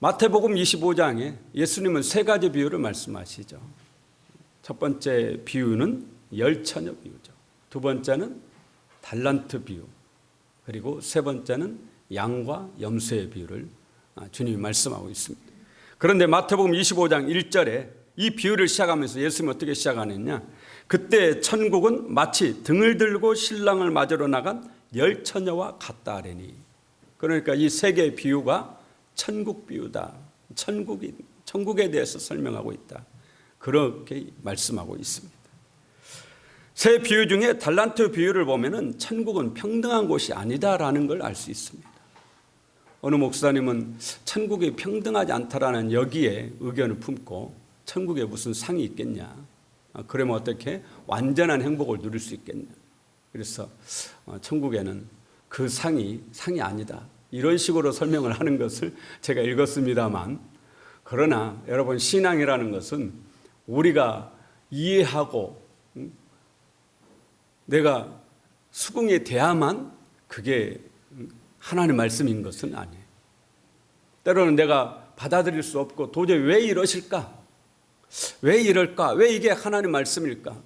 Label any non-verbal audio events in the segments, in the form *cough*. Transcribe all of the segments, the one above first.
마태복음 25장에 예수님은 세 가지 비유를 말씀하시죠. 첫 번째 비유는 열처녀 비유죠. 두 번째는 달란트 비유. 그리고 세 번째는 양과 염소의 비유를 아, 주님이 말씀하고 있습니다. 그런데 마태복음 25장 1절에 이 비유를 시작하면서 예수님이 어떻게 시작하느냐? 그때 천국은 마치 등을 들고 신랑을 맞으러 나간 열 처녀와 같다 하래니. 그러니까 이 세 개의 비유가 천국 비유다. 천국이 천국에 대해서 설명하고 있다. 그렇게 말씀하고 있습니다. 세 비유 중에 달란트 비유를 보면은 천국은 평등한 곳이 아니다라는 걸 알 수 있습니다. 어느 목사님은 천국이 평등하지 않다라는 여기에 의견을 품고 천국에 무슨 상이 있겠냐. 아, 그러면 어떻게 완전한 행복을 누릴 수 있겠냐. 그래서 어, 천국에는 그 상이 상이 아니다. 이런 식으로 설명을 하는 것을 제가 읽었습니다만 그러나 여러분 신앙이라는 것은 우리가 이해하고 음, 내가 수긍이 돼야만 그게 하나님의 말씀인 것은 아니에요. 때로는 내가 받아들일 수 없고 도저히 왜 이러실까? 왜 이럴까? 왜 이게 하나님 말씀일까?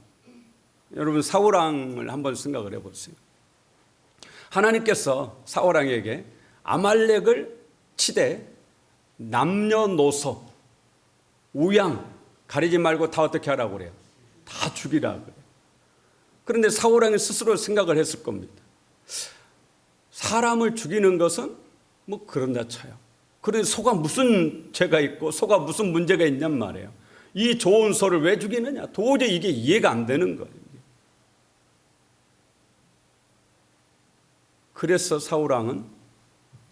여러분 사울왕을 한번 생각을 해보세요. 하나님께서 사울왕에게 아말렉을 치되 남녀노소 우양 가리지 말고 다 어떻게 하라고 그래요? 다 죽이라 그래요. 그런데 사울 왕이 스스로 생각을 했을 겁니다. 사람을 죽이는 것은 뭐 그런다 쳐요. 그런데 소가 무슨 죄가 있고 소가 무슨 문제가 있냔 말이에요. 이 좋은 소를 왜 죽이느냐? 도저히 이게 이해가 안 되는 거예요. 그래서 사울왕은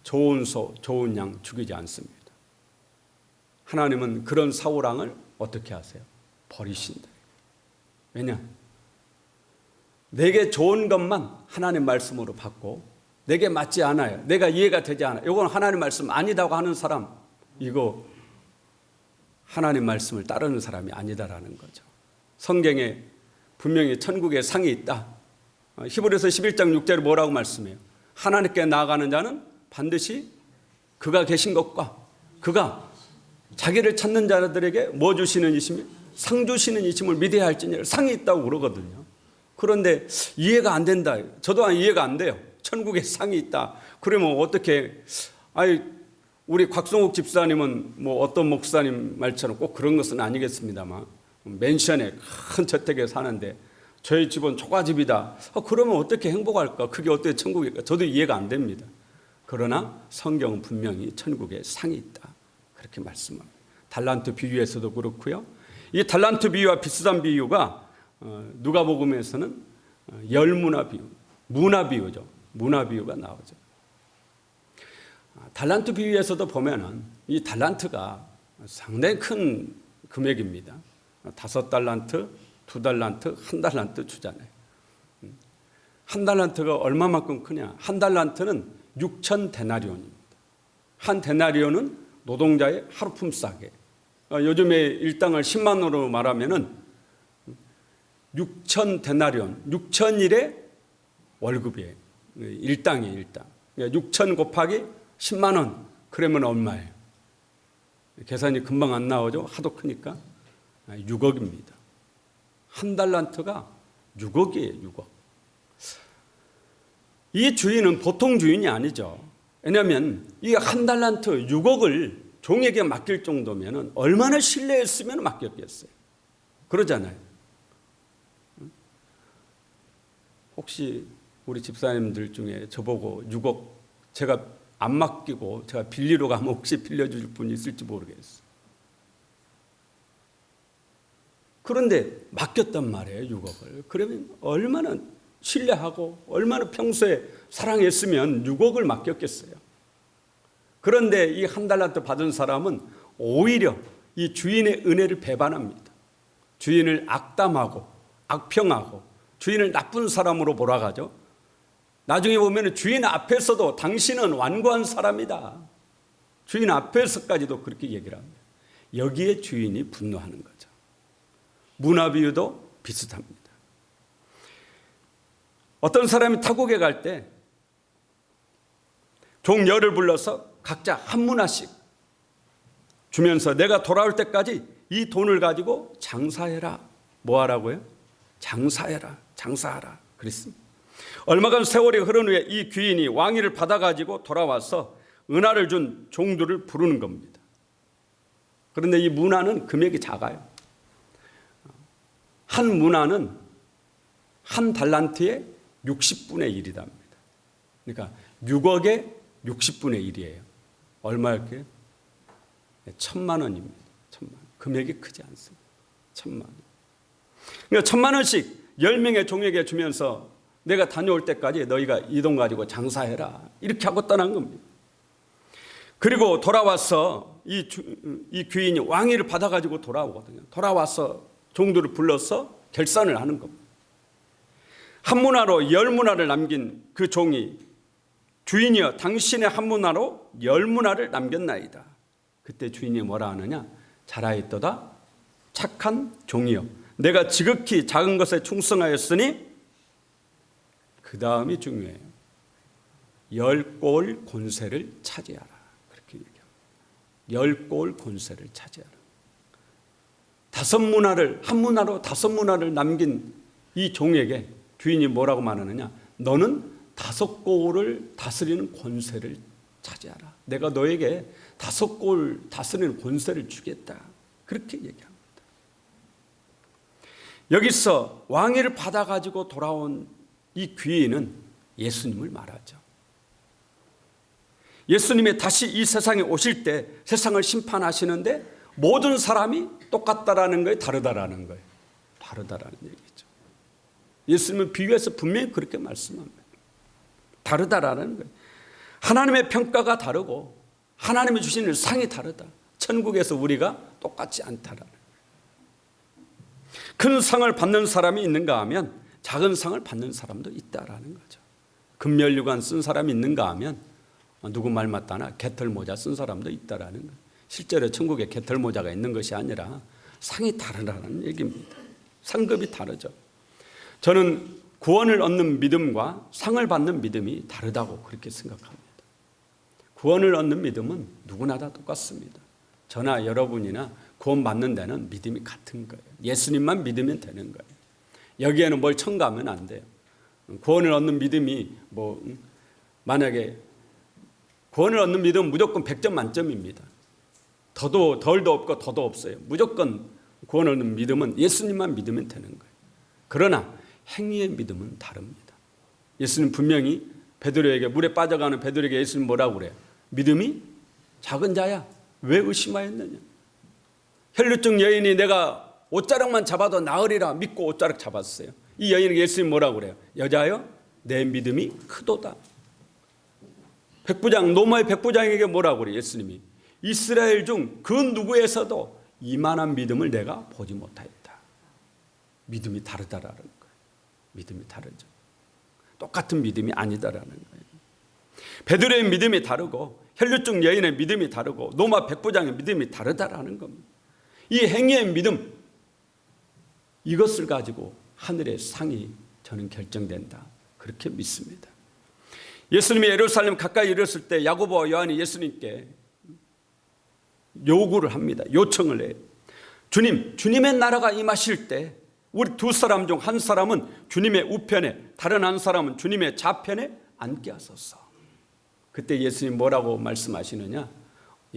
좋은 소, 좋은 양 죽이지 않습니다. 하나님은 그런 사울왕을 어떻게 하세요? 버리신다. 왜냐? 내게 좋은 것만 하나님 말씀으로 받고 내게 맞지 않아요. 내가 이해가 되지 않아요. 이건 하나님 말씀 아니다고 하는 사람 이거 하나님 말씀을 따르는 사람이 아니다라는 거죠. 성경에 분명히 천국에 상이 있다. 어, 히브리서 11장 6절에 뭐라고 말씀해요? 하나님께 나아가는 자는 반드시 그가 계신 것과 그가 자기를 찾는 자들에게 뭐 주시는 이심이 상 주시는 이심을 믿어야 할지니 상이 있다고 그러거든요. 그런데 이해가 안 된다. 저도 이해가 안 돼요. 천국에 상이 있다. 그러면 어떻게 아니 우리 곽성욱 집사님은 뭐 어떤 목사님 말처럼 꼭 그런 것은 아니겠습니다만 맨션에 큰 저택에 사는데 저희 집은 초가집이다. 아, 그러면 어떻게 행복할까? 그게 어떻게 천국일까? 저도 이해가 안 됩니다. 그러나 성경은 분명히 천국에 상이 있다. 그렇게 말씀합니다. 달란트 비유에서도 그렇고요. 이 달란트 비유와 비슷한 비유가 어, 누가복음에서는 어, 열문화 비유, 문화 비유죠. 문화 비유가 나오죠. 아, 달란트 비유에서도 보면은 이 달란트가 상당히 큰 금액입니다. 다섯 달란트, 두 달란트, 한 달란트 주잖아요. 음. 한 달란트가 얼마만큼 크냐? 한 달란트는 6천 데나리온입니다. 한 데나리온은 노동자의 하루 품 싸게. 어, 요즘에 일당을 10만 원으로 말하면은 6천 데나리온, 6천 일의 월급이에요. 일당이 일당. 6천 그러니까 곱하기 10만 원. 그러면 얼마예요? 계산이 금방 안 나오죠? 하도 크니까. 6억입니다. 한 달란트가 6억이에요, 6억. 이 주인은 보통 주인이 아니죠. 왜냐하면 이 한 달란트 6억을 종에게 맡길 정도면 얼마나 신뢰했으면 맡겼겠어요. 그러잖아요. 혹시 우리 집사님들 중에 저보고 6억 제가 안 맡기고 제가 빌리러 가면 혹시 빌려줄 분이 있을지 모르겠어요. 그런데 맡겼단 말이에요, 6억을. 그러면 얼마나 신뢰하고 얼마나 평소에 사랑했으면 6억을 맡겼겠어요. 그런데 이 한 달란트 받은 사람은 오히려 이 주인의 은혜를 배반합니다. 주인을 악담하고 악평하고 주인을 나쁜 사람으로 몰아가죠. 나중에 보면 주인 앞에서도 당신은 완고한 사람이다. 주인 앞에서까지도 그렇게 얘기를 합니다. 여기에 주인이 분노하는 거죠. 문화 비유도 비슷합니다. 어떤 사람이 타국에 갈 때 종열을 불러서 각자 한 문화씩 주면서 내가 돌아올 때까지 이 돈을 가지고 장사해라. 뭐 하라고요? 장사해라. 장사하라. 그랬습니다. 얼마간 세월이 흐른 후에 이 귀인이 왕위를 받아가지고 돌아와서 은하를 준 종들을 부르는 겁니다. 그런데 이 문화는 금액이 작아요. 한 문화는 한 달란트에 60분의 1이답니다. 그러니까 6억에 60분의 1이에요. 얼마일까요? 천만 원입니다. 천만 원. 금액이 크지 않습니다. 천만 원. 그러니까 천만 원씩 10명의 종에게 주면서 내가 다녀올 때까지 너희가 이 돈 가지고 장사해라. 이렇게 하고 떠난 겁니다. 그리고 돌아와서 이, 주, 이 귀인이 왕위를 받아가지고 돌아오거든요. 돌아와서 종들을 불러서 결산을 하는 겁니다. 한 문화로 열 문화를 남긴 그 종이 주인이여 당신의 한 문화로 열 문화를 남겼나이다. 그때 주인이 뭐라 하느냐? 잘하였도다 착한 종이여 내가 지극히 작은 것에 충성하였으니 그 다음이 중요해요. 열골 권세를 차지하라. 그렇게 얘기합니다. 열골 권세를 차지하라. 다섯 문화를 한 문화로 다섯 문화를 남긴 이 종에게 주인이 뭐라고 말하느냐? 너는 다섯 골을 다스리는 권세를 차지하라. 내가 너에게 다섯 골 다스리는 권세를 주겠다. 그렇게 얘기합니다. 여기서 왕위를 받아 가지고 돌아온 이 귀인은 예수님을 말하죠. 예수님이 다시 이 세상에 오실 때 세상을 심판하시는데 모든 사람이 똑같다라는 거예요, 다르다라는 거예요. 다르다라는 얘기죠. 예수님은 비유해서 분명히 그렇게 말씀합니다. 다르다라는 거예요. 하나님의 평가가 다르고 하나님이 주시는 상이 다르다. 천국에서 우리가 똑같지 않다라는. 큰 상을 받는 사람이 있는가 하면 작은 상을 받는 사람도 있다라는 거죠. 금멸류관 쓴 사람이 있는가 하면 누구 말 맞다나 개털 모자 쓴 사람도 있다라는 거예요. 실제로 천국에 개털 모자가 있는 것이 아니라 상이 다르다는 얘기입니다. 상급이 다르죠. 저는 구원을 얻는 믿음과 상을 받는 믿음이 다르다고 그렇게 생각합니다. 구원을 얻는 믿음은 누구나 다 똑같습니다. 저나 여러분이나 구원 받는 데는 믿음이 같은 거예요. 예수님만 믿으면 되는 거예요. 여기에는 뭘 첨가하면 안 돼요. 구원을 얻는 믿음이 뭐 만약에 구원을 얻는 믿음은 무조건 100점 만점입니다. 더도 덜도 없고 더도 없어요. 무조건 구원을 얻는 믿음은 예수님만 믿으면 되는 거예요. 그러나 행위의 믿음은 다릅니다. 예수님 분명히 베드로에게 물에 빠져가는 베드로에게 예수님 뭐라고 그래요? 믿음이 작은 자야. 왜 의심하였느냐? 혈류증 여인이 내가 옷자락만 잡아도 나으리라 믿고 옷자락 잡았어요. 이 여인에게 예수님 뭐라고 그래요? 여자여, 내 믿음이 크도다. 백부장, 노마의 백부장에게 뭐라고 그래요? 예수님이. 이스라엘 중 그 누구에서도 이만한 믿음을 내가 보지 못하였다. 믿음이 다르다라는. 믿음이 다르죠. 똑같은 믿음이 아니다라는 거예요. 베드로의 믿음이 다르고 혈류증 여인의 믿음이 다르고 노마 백부장의 믿음이 다르다라는 겁니다. 이 행위의 믿음 이것을 가지고 하늘의 상이 저는 결정된다. 그렇게 믿습니다. 예수님이 예루살렘 가까이 이르렀을 때 야고보와 요한이 예수님께 요구를 합니다. 요청을 해요. 주님, 주님의 나라가 임하실 때 우리 두 사람 중 한 사람은 주님의 우편에 다른 한 사람은 주님의 좌편에 앉게 하소서. 그때 예수님 뭐라고 말씀하시느냐?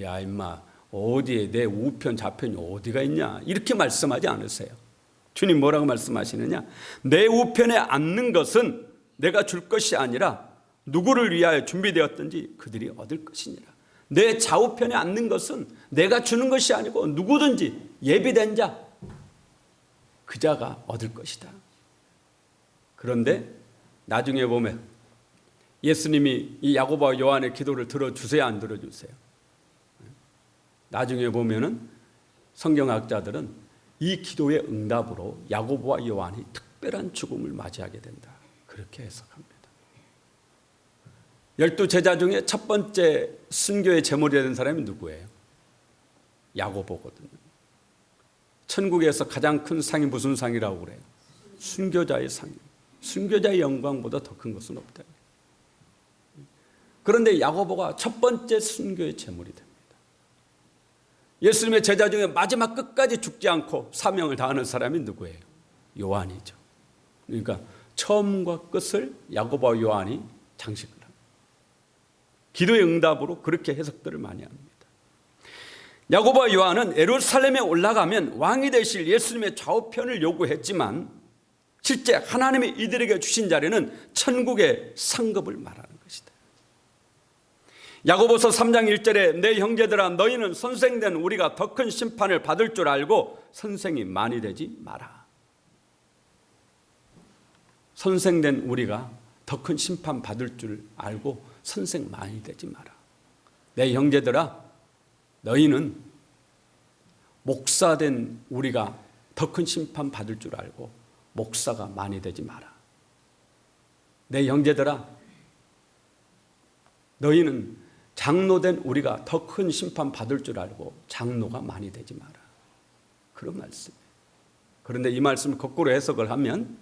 야 임마 어디에 내 우편 좌편이 어디가 있냐? 이렇게 말씀하지 않으세요. 주님 뭐라고 말씀하시느냐? 내 우편에 앉는 것은 내가 줄 것이 아니라 누구를 위하여 준비되었든지 그들이 얻을 것이니라. 내 좌우편에 앉는 것은 내가 주는 것이 아니고 누구든지 예비된 자, 그 자가 얻을 것이다. 그런데 나중에 보면 예수님이 이 야고보와 요한의 기도를 들어주세요, 안 들어주세요? 나중에 보면은 성경학자들은 이 기도의 응답으로 야고보와 요한이 특별한 죽음을 맞이하게 된다. 그렇게 해석합니다. 열두 제자 중에 첫 번째 순교의 제물이 된 사람이 누구예요? 야고보거든요. 천국에서 가장 큰 상이 무슨 상이라고 그래요? 순교자의 상. 순교자의 영광보다 더 큰 것은 없다. 그런데 야고보가 첫 번째 순교의 제물이 됩니다. 예수님의 제자 중에 마지막 끝까지 죽지 않고 사명을 다하는 사람이 누구예요? 요한이죠. 그러니까 처음과 끝을 야고보와 요한이 장식을 합니다. 기도의 응답으로 그렇게 해석들을 많이 합니다. 야고보와 요한은 예루살렘에 올라가면 왕이 되실 예수님의 좌우편을 요구했지만 실제 하나님이 이들에게 주신 자리는 천국의 상급을 말하는 것이다. 야고보서 3장 1절에 내 형제들아 너희는 선생된 우리가 더 큰 심판을 받을 줄 알고 선생이 많이 되지 마라. 선생된 우리가 더 큰 심판 받을 줄 알고 선생 많이 되지 마라. 내 형제들아 너희는 목사된 우리가 더 큰 심판 받을 줄 알고 목사가 많이 되지 마라. 내 형제들아 너희는 장로된 우리가 더 큰 심판 받을 줄 알고 장로가 많이 되지 마라. 그런 말씀이에요. 그런데 이 말씀을 거꾸로 해석을 하면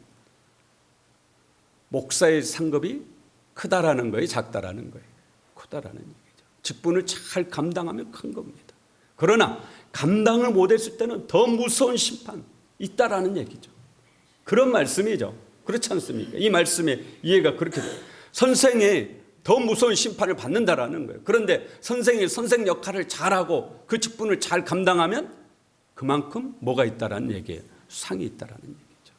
목사의 상급이 크다라는 거예요, 작다라는 거예요. 크다라는 얘기죠. 직분을 잘 감당하면 큰 겁니다. 그러나 감당을 못했을 때는 더 무서운 심판 있다라는 얘기죠. 그런 말씀이죠. 그렇지 않습니까? 이 말씀의 이해가 그렇게 돼요. 선생이 더 무서운 심판을 받는다라는 거예요. 그런데 선생이 선생 역할을 잘하고 그 직분을 잘 감당하면 그만큼 뭐가 있다라는 얘기예요. 상이 있다라는 얘기죠.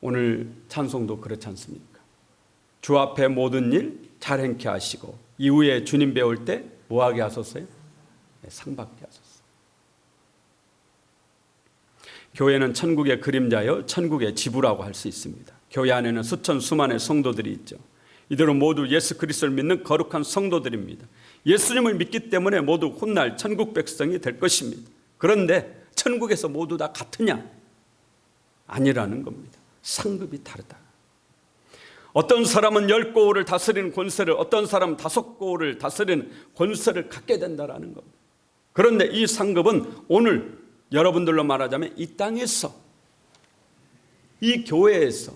오늘 찬송도 그렇지 않습니까? 주 앞에 모든 일 잘 행케 하시고 이후에 주님 배울 때 뭐하게 하셨어요? 네, 상 받게 하셨어요. 교회는 천국의 그림자여 천국의 지부라고 할 수 있습니다. 교회 안에는 수천 수만의 성도들이 있죠. 이들은 모두 예수 그리스도를 믿는 거룩한 성도들입니다. 예수님을 믿기 때문에 모두 훗날 천국 백성이 될 것입니다. 그런데 천국에서 모두 다 같으냐? 아니라는 겁니다. 상급이 다르다. 어떤 사람은 열 고을을 다스리는 권세를, 어떤 사람은 다섯 고을을 다스리는 권세를 갖게 된다라는 겁니다. 그런데 이 상급은 오늘 여러분들로 말하자면 이 땅에서, 이 교회에서,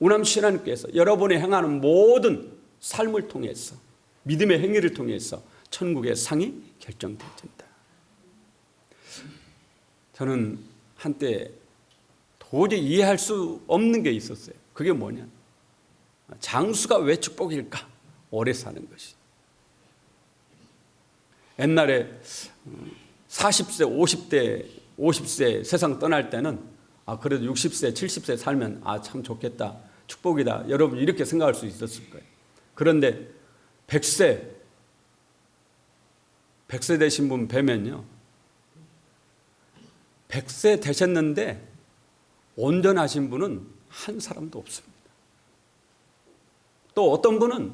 우남신앙교에서 여러분이 행하는 모든 삶을 통해서, 믿음의 행위를 통해서 천국의 상이 결정된다. 저는 한때 도저히 이해할 수 없는 게 있었어요. 그게 뭐냐? 장수가 왜 축복일까? 오래 사는 것이. 옛날에 40세, 50대, 50세 세상 떠날 때는 아, 그래도 60세, 70세 살면 아, 참 좋겠다. 축복이다. 여러분 이렇게 생각할 수 있었을 거예요. 그런데 100세, 100세 되신 분 뵈면요. 100세 되셨는데 온전하신 분은 한 사람도 없습니다. 또 어떤 분은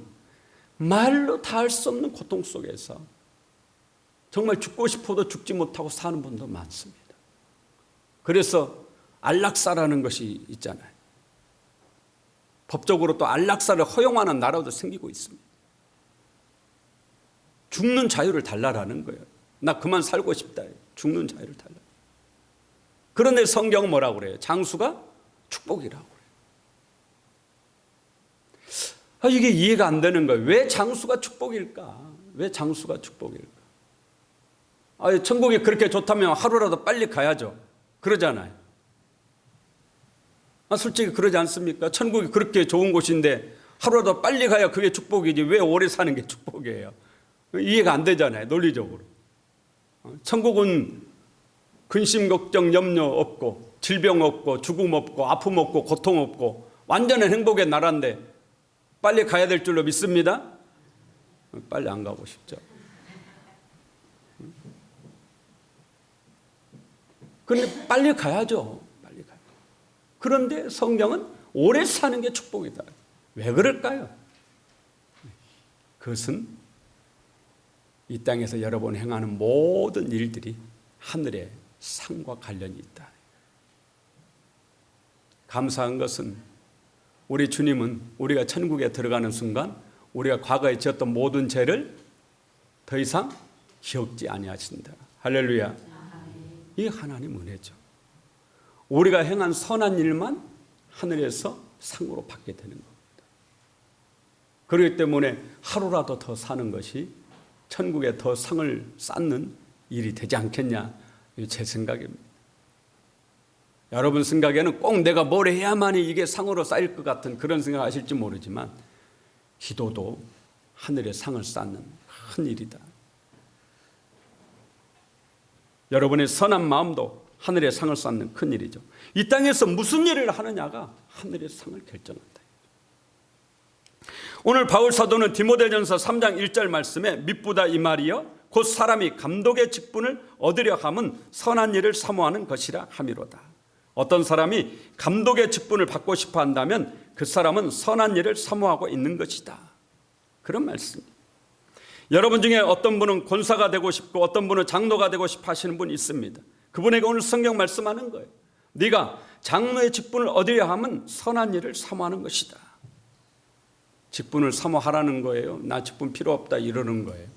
말로 다 할 수 없는 고통 속에서 정말 죽고 싶어도 죽지 못하고 사는 분도 많습니다. 그래서 안락사라는 것이 있잖아요. 법적으로 또 안락사를 허용하는 나라도 생기고 있습니다. 죽는 자유를 달라라는 거예요. 나 그만 살고 싶다. 죽는 자유를 달라. 그런데 성경은 뭐라고 그래요? 장수가 축복이라고 그래요. 아, 이게 이해가 안 되는 거예요. 왜 장수가 축복일까? 왜 장수가 축복일까? 아, 천국이 그렇게 좋다면 하루라도 빨리 가야죠. 그러잖아요. 아, 솔직히 그러지 않습니까? 천국이 그렇게 좋은 곳인데 하루라도 빨리 가야 그게 축복이지 왜 오래 사는 게 축복이에요? 이해가 안 되잖아요. 논리적으로. 어, 천국은 근심 걱정 염려 없고 질병 없고 죽음 없고 아픔 없고 고통 없고 완전한 행복의 나라인데 빨리 가야 될 줄로 믿습니다. 빨리 안 가고 싶죠. 그런데 빨리 가야죠. 빨리 가요. 그런데 성경은 오래 사는 게 축복이다. 왜 그럴까요? 그것은 이 땅에서 여러분 행하는 모든 일들이 하늘의 상과 관련이 있다. 감사한 것은 우리 주님은 우리가 천국에 들어가는 순간 우리가 과거에 지었던 모든 죄를 더 이상 기억지 아니하신다. 할렐루야. 이 하나님 은혜죠. 우리가 행한 선한 일만 하늘에서 상으로 받게 되는 겁니다. 그렇기 때문에 하루라도 더 사는 것이 천국에 더 상을 쌓는 일이 되지 않겠냐. 제 생각입니다. 여러분 생각에는 꼭 내가 뭘 해야만이 이게 상으로 쌓일 것 같은 그런 생각 하실지 모르지만 기도도 하늘의 상을 쌓는 큰 일이다. 여러분의 선한 마음도 하늘의 상을 쌓는 큰 일이죠. 이 땅에서 무슨 일을 하느냐가 하늘의 상을 결정한다. 오늘 바울 사도는 디모데전서 3장 1절 말씀에 밑보다 이 말이여 곧 사람이 감독의 직분을 얻으려 함은 선한 일을 사모하는 것이라 함이로다. 어떤 사람이 감독의 직분을 받고 싶어 한다면 그 사람은 선한 일을 사모하고 있는 것이다. 그런 말씀입니다. 여러분 중에 어떤 분은 권사가 되고 싶고 어떤 분은 장로가 되고 싶어 하시는 분이 있습니다. 그분에게 오늘 성경 말씀하는 거예요. 네가 장로의 직분을 얻으려 하면 선한 일을 사모하는 것이다. 직분을 사모하라는 거예요. 나 직분 필요 없다 이러는 거예요.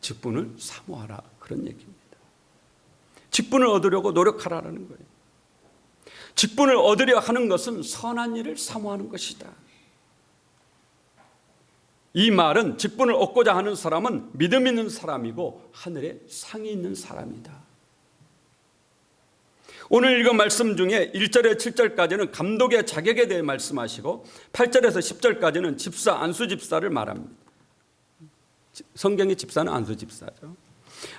직분을 사모하라 그런 얘기입니다. 직분을 얻으려고 노력하라는 거예요. 직분을 얻으려 하는 것은 선한 일을 사모하는 것이다. 이 말은 직분을 얻고자 하는 사람은 믿음 있는 사람이고 하늘에 상이 있는 사람이다. 오늘 읽은 말씀 중에 1절에 7절까지는 감독의 자격에 대해 말씀하시고 8절에서 10절까지는 집사 안수 집사를 말합니다. 성경의 집사는 안수 집사죠.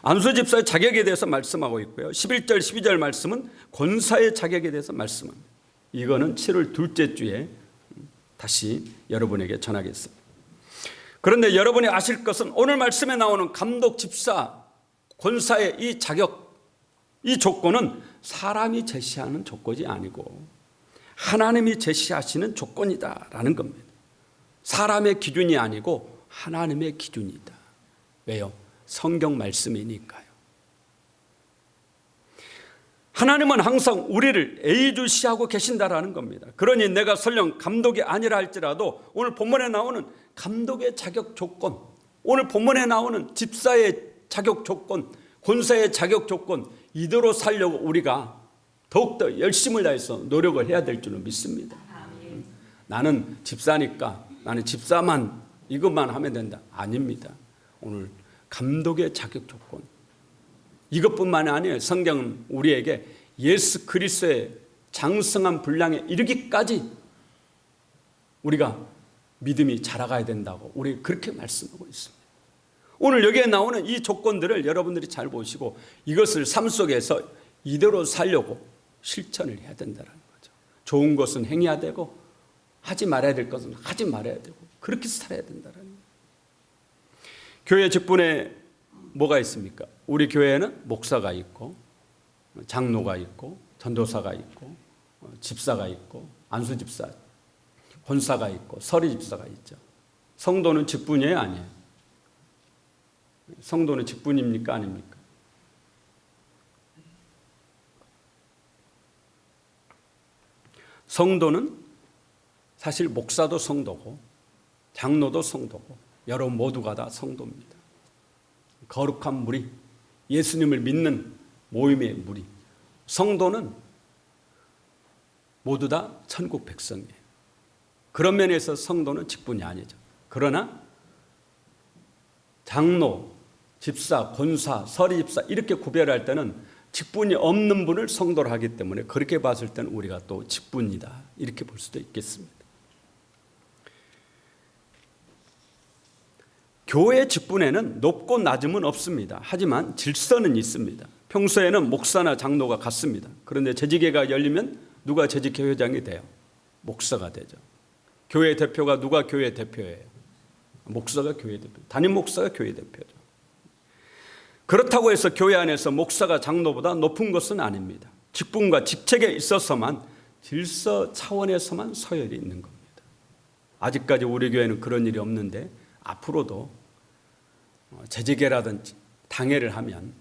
안수 집사의 자격에 대해서 말씀하고 있고요. 11절 12절 말씀은 권사의 자격에 대해서 말씀합니다. 이거는 7월 둘째 주에 다시 여러분에게 전하겠습니다. 그런데 여러분이 아실 것은 오늘 말씀에 나오는 감독 집사 권사의 이 자격 이 조건은 사람이 제시하는 조건이 아니고 하나님이 제시하시는 조건이다라는 겁니다. 사람의 기준이 아니고 하나님의 기준이다. 왜요? 성경 말씀이니까요. 하나님은 항상 우리를 애주시하고 계신다라는 겁니다. 그러니 내가 설령 감독이 아니라 할지라도 오늘 본문에 나오는 감독의 자격 조건, 오늘 본문에 나오는 집사의 자격 조건, 권사의 자격 조건 이대로 살려고 우리가 더욱더 열심을 다해서 노력을 해야 될 줄은 믿습니다. 나는 집사니까 나는 집사만 이것만 하면 된다. 아닙니다. 오늘 감독의 자격 조건 이것뿐만이 아니에요. 성경은 우리에게 예수 그리스도의 장성한 분량에 이르기까지 우리가 믿음이 자라가야 된다고 우리 그렇게 말씀하고 있습니다. 오늘 여기에 나오는 이 조건들을 여러분들이 잘 보시고 이것을 삶 속에서 이대로 살려고 실천을 해야 된다는 거죠. 좋은 것은 행해야 되고 하지 말아야 될 것은 하지 말아야 되고 그렇게 살아야 된다는. 교회 직분에 뭐가 있습니까? 우리 교회에는 목사가 있고 장로가 있고 전도사가 있고 집사가 있고 안수 집사, 권사가 있고 서리 집사가 있죠. 성도는 직분이에요, 아니에요? 성도는 직분입니까, 아닙니까? 성도는 사실 목사도 성도고 장로도 성도고 여러분 모두가 다 성도입니다. 거룩한 무리, 예수님을 믿는 모임의 무리. 성도는 모두 다 천국 백성이에요. 그런 면에서 성도는 직분이 아니죠. 그러나 장로, 집사, 권사, 서리집사 이렇게 구별할 때는 직분이 없는 분을 성도로 하기 때문에 그렇게 봤을 때는 우리가 또 직분이다 이렇게 볼 수도 있겠습니다. 교회 직분에는 높고 낮음은 없습니다. 하지만 질서는 있습니다. 평소에는 목사나 장로가 같습니다. 그런데 재직회가 열리면 누가 재직회 회장이 돼요? 목사가 되죠. 교회 대표가 누가 교회 대표예요? 목사가 교회 대표. 담임 목사가 교회 대표죠. 그렇다고 해서 교회 안에서 목사가 장로보다 높은 것은 아닙니다. 직분과 직책에 있어서만 질서 차원에서만 서열이 있는 겁니다. 아직까지 우리 교회는 그런 일이 없는데 앞으로도 재직회라든지 당회를 하면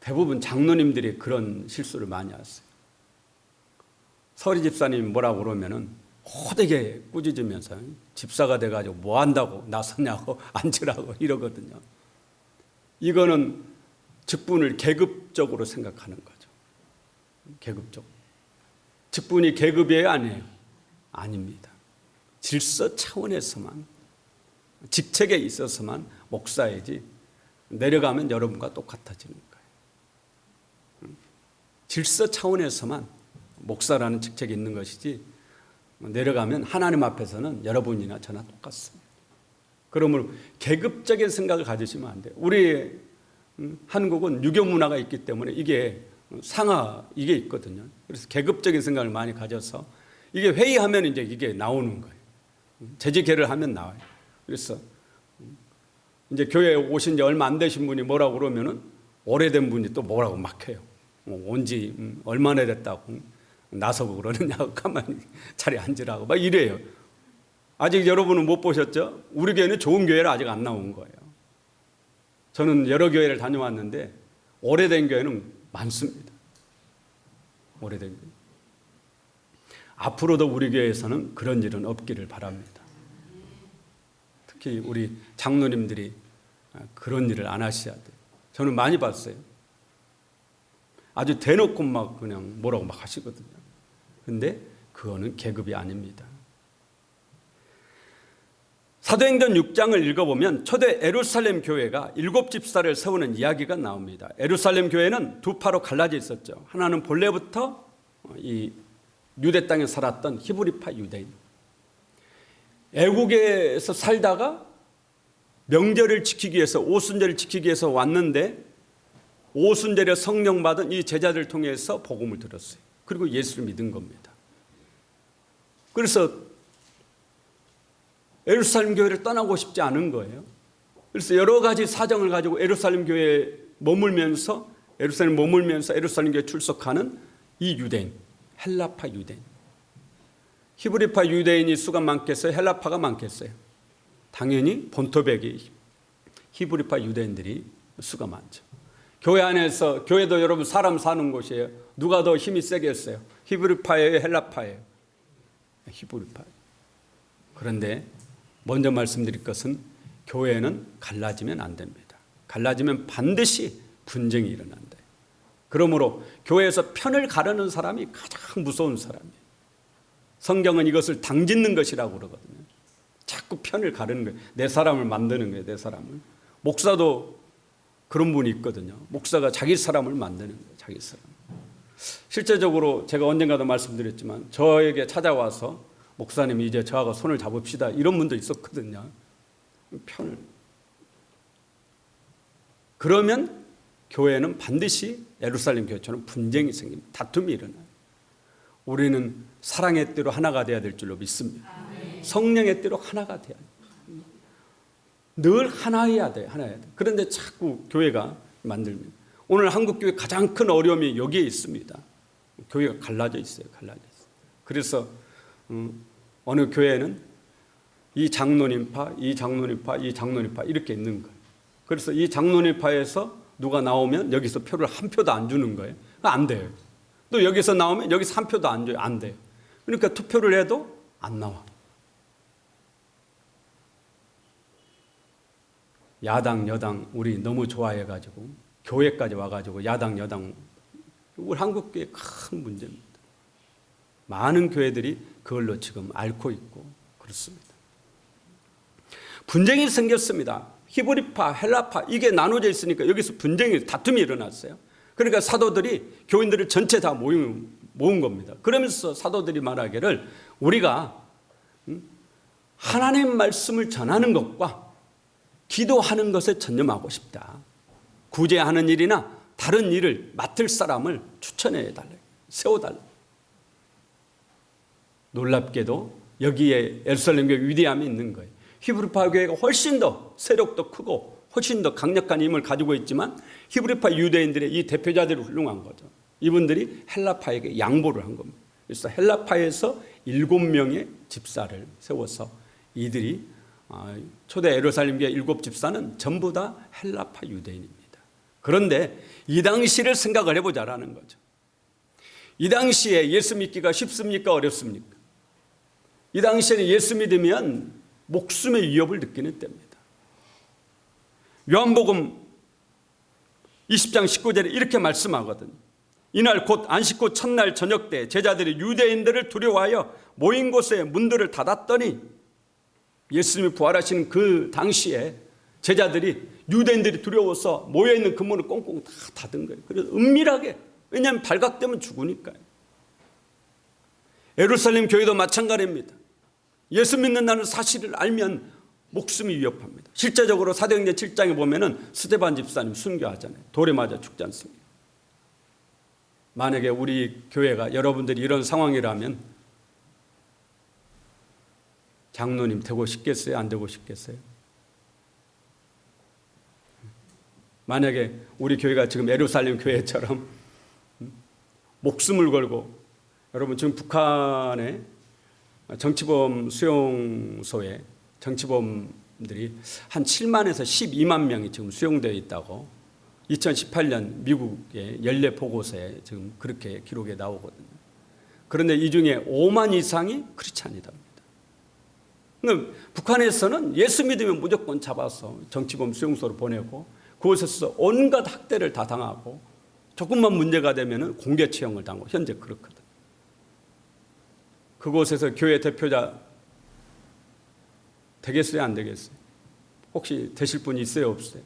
대부분 장로님들이 그런 실수를 많이 하세요. 서리 집사님 뭐라고 그러면은 호되게 꾸짖으면서 집사가 돼가지고 뭐 한다고 나섰냐고 *laughs* 앉으라고 이러거든요. 이거는 직분을 계급적으로 생각하는 거죠. 계급적. 직분이 계급이에요, 아니에요? 아닙니다. 질서 차원에서만 직책에 있어서만 목사이지 내려가면 여러분과 똑같아지는 거예요. 음. 질서 차원에서만 목사라는 직책이 있는 것이지 내려가면 하나님 앞에서는 여러분이나 저나 똑같습니다. 그러므로 계급적인 생각을 가지시면 안 돼요. 우리 음, 한국은 유교 문화가 있기 때문에 이게 상하 이게 있거든요. 그래서 계급적인 생각을 많이 가져서 이게 회의하면 이제 이게 나오는 거예요. 재직회를 하면 나와요. 그래서 이제 교회에 오신 지 얼마 안 되신 분이 뭐라고 그러면은 오래된 분이 또 뭐라고 막 해요. 온지 음, 얼마나 됐다고 나서고 그러느냐고 *laughs* 가만히 자리에 앉으라고 막 이래요. 아직 여러분은 못 보셨죠? 우리 교회는 좋은 교회를 아직 안 나온 거예요. 저는 여러 교회를 다녀왔는데 오래된 교회는 많습니다. 오래된 교회. 앞으로도 우리 교회에서는 그런 일은 없기를 바랍니다. 특히 우리 장로님들이 그런 일을 안 하셔야 돼요. 저는 많이 봤어요. 아주 대놓고 막 그냥 뭐라고 막 하시거든요. 근데 그거는 계급이 아닙니다. 사도행전 6장을 읽어보면 초대 에루살렘 교회가 일곱 집사를 세우는 이야기가 나옵니다. 에루살렘 교회는 두 파로 갈라져 있었죠. 하나는 본래부터 이 유대 땅에 살았던 히브리파 유대인. 애국에서 살다가 명절을 지키기 위해서 오순절을 지키기 위해서 왔는데 오순절에 성령 받은 이 제자들 통해서 복음을 들었어요. 그리고 예수를 믿은 겁니다. 그래서 에루살렘 교회를 떠나고 싶지 않은 거예요. 그래서 여러 가지 사정을 가지고 에루살렘 교회에 머물면서 에루살렘 머물면서 에루살렘 교회 출석하는 이 유대인, 헬라파 유대인. 히브리파 유대인이 수가 많겠어요? 헬라파가 많겠어요? 당연히 본토백이 히브리파 유대인들이 수가 많죠. 교회 안에서 교회도 여러분 사람 사는 곳이에요. 누가 더 힘이 세겠어요? 히브리파예요, 헬라파예요? 히브리파. 그런데 먼저 말씀드릴 것은 교회는 갈라지면 안 됩니다. 갈라지면 반드시 분쟁이 일어난다. 그러므로 교회에서 편을 가르는 사람이 가장 무서운 사람이에요. 성경은 이것을 당짓는 것이라고 그러거든요. 자꾸 편을 가르는 거예요. 내 사람을 만드는 거예요. 내 사람을. 목사도 그런 분이 있거든요. 목사가 자기 사람을 만드는 거예요. 자기 사람. 실제적으로 제가 언젠가도 말씀드렸지만 저에게 찾아와서 목사님 이제 저하고 손을 잡읍시다 이런 분도 있었거든요. 편을. 그러면 교회는 반드시 예루살렘 교회처럼 분쟁이 생깁니다. 다툼이 일어나요. 우리는 사랑의 띠로 하나가 돼야 될 줄로 믿습니다. 성령의 띠로 하나가 돼야 돼요. 늘 하나여야 돼, 하나여야 돼. 그런데 자꾸 교회가 만들면 오늘 한국 교회 가장 큰 어려움이 여기에 있습니다. 교회가 갈라져 있어요, 갈라져 있어요. 그래서 음, 어느 교회는 이 장로님파, 이 장로님파, 이 장로님파 이렇게 있는 거예요. 그래서 이 장로님파에서 누가 나오면 여기서 표를 한 표도 안 주는 거예요. 안 돼요. 또 여기서 나오면 여기서 한 표도 안 줘요. 안 돼요. 그러니까 투표를 해도 안 나와. 야당, 여당 우리 너무 좋아해 가지고 교회까지 와 가지고 야당, 여당 우리 한국 교회 큰 문제입니다. 많은 교회들이 그걸로 지금 앓고 있고 그렇습니다. 분쟁이 생겼습니다. 히브리파, 헬라파 이게 나눠져 있으니까 여기서 분쟁이 다툼이 일어났어요. 그러니까 사도들이 교인들을 전체 다 모인, 모은 겁니다. 그러면서 사도들이 말하기를 우리가 하나님 말씀을 전하는 것과 기도하는 것에 전념하고 싶다. 구제하는 일이나 다른 일을 맡을 사람을 추천해 달라. 세워 달라. 놀랍게도 여기에 에루살렘 교회 위대함이 있는 거예요. 히브리파 교회가 훨씬 더 세력도 크고 훨씬 더 강력한 힘을 가지고 있지만 히브리파 유대인들의 이 대표자들이 훌륭한 거죠. 이분들이 헬라파에게 양보를 한 겁니다. 그래서 헬라파에서 일곱 명의 집사를 세워서 이들이 아, 초대 에루살렘 교회 일곱 집사는 전부 다 헬라파 유대인입니다. 그런데 이 당시를 생각을 해보자라는 거죠. 이 당시에 예수 믿기가 쉽습니까? 어렵습니까? 이 당시에는 예수 믿으면 목숨의 위협을 느끼는 때입니다. 요한복음 20장 19절에 이렇게 말씀하거든요. 이날 곧 안식구 첫날 저녁 때 제자들이 유대인들을 두려워하여 모인 곳에 문들을 닫았더니 예수님이 부활하시는 그 당시에 제자들이 유대인들이 두려워서 모여있는 금문을 꽁꽁 다 닫은 거예요. 그래서 은밀하게 왜냐하면 발각되면 죽으니까요. 예루살렘 교회도 마찬가지입니다. 예수 믿는다는 사실을 알면 목숨이 위협합니다. 실제적으로 사도행전 7장에 보면은 스테반 집사님 순교하잖아요. 돌에 맞아 죽지 않습니다. 만약에 우리 교회가 여러분들이 이런 상황이라면 장로님 되고 싶겠어요? 안 되고 싶겠어요? 만약에 우리 교회가 지금 에루살렘 교회처럼 목숨을 걸고 여러분 지금 북한의 정치범 수용소에 정치범들이 한 7만에서 12만 명이 지금 수용되어 있다고 2018년 미국의 연례 보고서에 지금 그렇게 기록에 나오거든요. 그런데 이 중에 5만 이상이 크리스찬이답니다. 북한에서는 예수 믿으면 무조건 잡아서 정치범 수용소로 보내고 그곳에서 온갖 학대를 다 당하고 조금만 문제가 되면 공개 처형을 당하고 현재 그렇거든. 그곳에서 교회 대표자 되겠어요, 안 되겠어요? 혹시 되실 분 있어요, 없어요?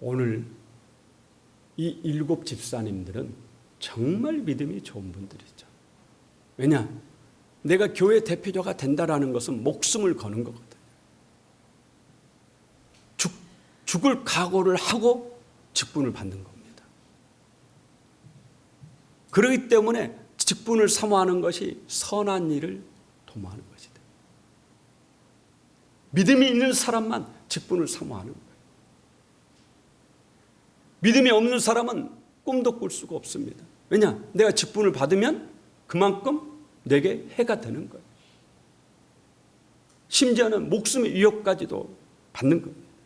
오늘 이 일곱 집사님들은 정말 믿음이 좋은 분들이죠. 왜냐? 내가 교회 대표자가 된다라는 것은 목숨을 거는 거거든요. 죽, 죽을 각오를 하고 직분을 받는 겁니다. 그렇기 때문에 직분을 사모하는 것이 선한 일을 도모하는 것이다. 믿음이 있는 사람만 직분을 사모하는 거예요. 믿음이 없는 사람은 꿈도 꿀 수가 없습니다. 왜냐? 내가 직분을 받으면 그만큼 내게 해가 되는 거예요. 심지어는 목숨의 위협까지도 받는 겁니다.